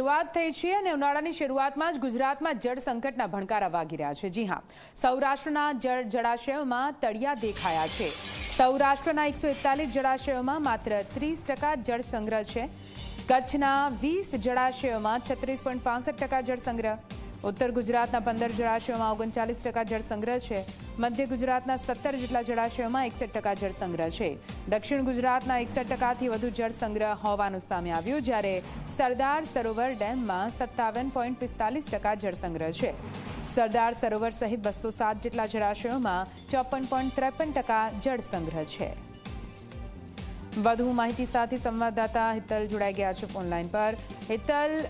શરૂઆત થઈ છે અને ઉનાળાની શરૂઆતમાં જ ગુજરાતમાં જળ સંકટના ભણકારા વાગી રહ્યા છે. જી હા, સૌરાષ્ટ્રના જળ જળાશયોમાં તળિયા દેખાયા છે. સૌરાષ્ટ્રના એકસો એકતાલીસ જળાશયોમાં માત્ર ત્રીસ ટકા જળ સંગ્રહ છે. કચ્છના વીસ જળાશયોમાં છત્રીસ પોઈન્ટ પાંસઠ ટકા જળ સંગ્રહ. ઉત્તર ગુજરાતના પંદર જળાશયોમાં ઓગણચાલીસ ટકા જળ સંગ્રહ છે. મધ્ય ગુજરાતના સત્તર જેટલા જળાશયોમાં એકસઠ ટકા જળ સંગ્રહ છે. દક્ષિણ ગુજરાતના એકસઠ ટકાથી વધુ જળ સંગ્રહ હોવાનું સામે આવ્યું, જ્યારે સરદાર સરોવર ડેમમાં સત્તાવન પોઈન્ટ પિસ્તાલીસ ટકા જળ સંગ્રહ છે. સરદાર સરોવર સહિત બસો સાત જેટલા જળાશયોમાં ચોપન પોઈન્ટ ત્રેપન ટકા જળ સંગ્રહ છે. વધુ માહિતી સાથે સંવાદદાતા હિતલ જોડાઈ ગયા છે ફોનલાઈન પર. હિતલ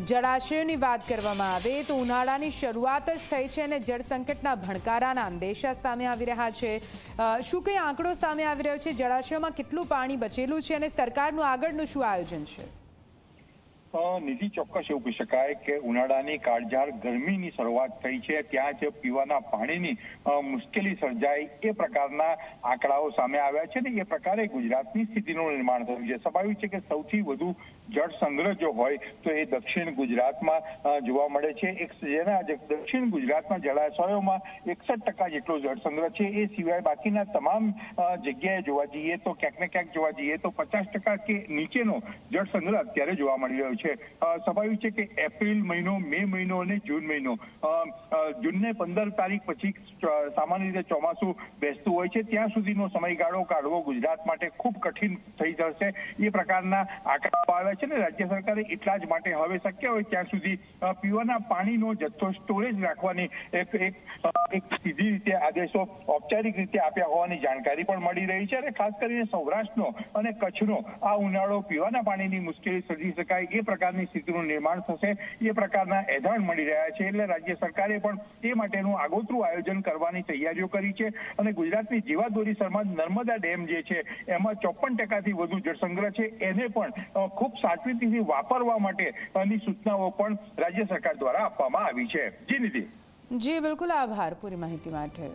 જળાશયોની વાત કરવામાં આવે તો ઉનાળાની શરૂઆત જ થઈ છે અને જળ સંકટના ભણકારાના અંદેશા સામે આવી રહ્યા છે. શું કંઈ આંકડો સામે આવી રહ્યો છે? જળાશયોમાં કેટલું પાણી બચેલું છે અને સરકારનું આગળનું શું આયોજન છે? નિધિ ચોક્કસ એવું કહી શકાય કે ઉનાળાની કાળઝાળ ગરમીની શરૂઆત થઈ છે. ત્યાં જ પીવાના પાણીની મુશ્કેલી સર્જાય એ પ્રકારના આંકડાઓ સામે આવ્યા છે ને એ પ્રકારે ગુજરાતની સ્થિતિનું નિર્માણ થયું છે. સ્વાભાવિક છે કે સૌથી વધુ જળ સંગ્રહ જો હોય તો એ દક્ષિણ ગુજરાતમાં જોવા મળે છે. એક જેના દક્ષિણ ગુજરાતના જળાશયોમાં એકસઠ ટકા જેટલો જળ સંગ્રહ છે. એ સિવાય બાકીના તમામ જગ્યાએ જોવા જઈએ તો ક્યાંક ને ક્યાંક જોવા જઈએ તો પચાસ ટકા કે નીચેનો જળ સંગ્રહ અત્યારે જોવા મળી રહ્યો છે. અ, સ્વાભાવિક છે કે એપ્રિલ મહિનો મે મહિનો અને જૂન મહિનો. જૂનને પંદર તારીખ પછી સામાન્ય રીતે ચોમાસું બેસતું હોય છે. ત્યાં સુધીનો સમયગાળો કાઢવો ગુજરાત માટે ખૂબ કઠિન થઈ જશે. એ પ્રકારના આંકડાઓ આવ્યા છે ને રાજ્ય સરકારે એટલા જ માટે હવે શક્ય હોય ત્યાં સુધી પીવાના પાણીનો જથ્થો સ્ટોરેજ રાખવાની એક એક સીધી રીતે આદેશો ઔપચારિક રીતે આપ્યા હોવાની જાણકારી પણ મળી રહી છે અને ખાસ કરીને સૌરાષ્ટ્રનો અને કચ્છનો આ ઉનાળો પીવાના પાણીની મુશ્કેલી સર્જી શકાય એ પ્રકારની સ્થિતિનું નિર્માણ થશે. એ પ્રકારના એધાણ મળી રહ્યા છે એટલે રાજ્ય સરકારે પણ એ માટેનું આગોતરું આયોજન કરવાની તૈયારીઓ કરી છે અને ગુજરાતની જીવાદોરી સમાજ નર્મદા ડેમ જે છે, એમાં ચોપન ટકાથી વધુ જળસંગ્રહ છે. એને પણ ખૂબ સાચવીથી વાપરવા માટેની સૂચનાઓ પણ રાજ્ય સરકાર દ્વારા આપવામાં આવી છે. જી નિધિ. જી, બિલકુલ આભાર પૂરી માહિતી માટે.